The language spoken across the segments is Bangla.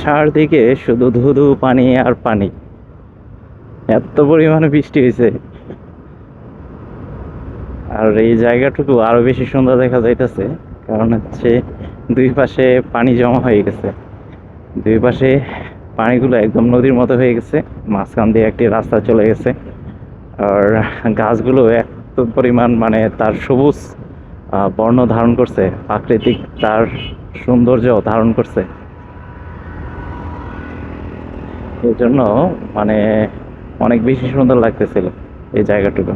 চারদিকে শুধু ধুধু পানি আর পানি। এত পরিমাণে বৃষ্টি হয়েছে আর এই জায়গাটুকু আরও বেশি সুন্দর দেখা যাইতেছে, কারণ হচ্ছে দুই পাশে পানি জমা হয়ে গেছে। দুই পাশে পানিগুলো একদম নদীর মতো হয়ে গেছে, মাঝখান দিয়ে একটি রাস্তা চলে গেছে। আর গাছগুলো এত পরিমাণ মানে তার সবুজ বর্ণ ধারণ করছে, প্রাকৃতিক তার সৌন্দর্য ধারণ করছে। জন্য মানে অনেক বেশি সুন্দর লাগতেছিল এই জায়গাটুকু।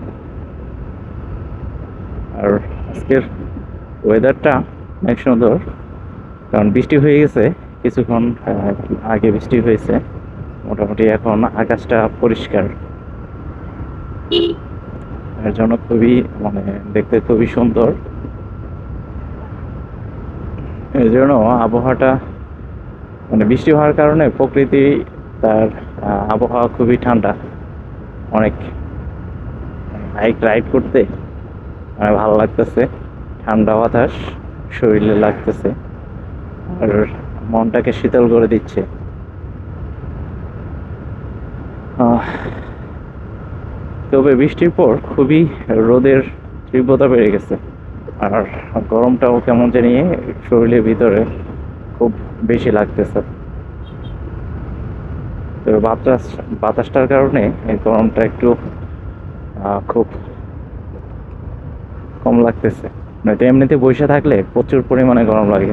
আর আজকের ওয়েদারটা অনেক সুন্দর, কারণ বৃষ্টি হয়ে গেছে, কিছুক্ষণ আগে বৃষ্টি হয়েছে, মোটামুটি এখন আকাশটা পরিষ্কার। এর জন্য খুবই মানে দেখতে খুবই সুন্দর। এর জন্য আবহাওয়াটা মানে বৃষ্টি হওয়ার কারণে প্রকৃতি তার আবহাওয়া খুবই ঠান্ডা। অনেক বাইক রাইড করতে মানে ভালো লাগতেছে। ঠান্ডা বাতাস, শরীরে লাগতেছে। আর মনটাকে শীতল করে দিচ্ছে। তবে বৃষ্টির পর খুবই রোদের তীব্রতা বেড়ে গেছে। আর গরমটাও কেমন জানিয়ে শরীরের ভিতরে খুব বেশি লাগতেছে। তবে বাতাস, বাতাসটার কারণে এই গরমটা একটু খুব কম লাগতেছে। নয়তো এমনিতে বসে থাকলে প্রচুর পরিমাণে গরম লাগে।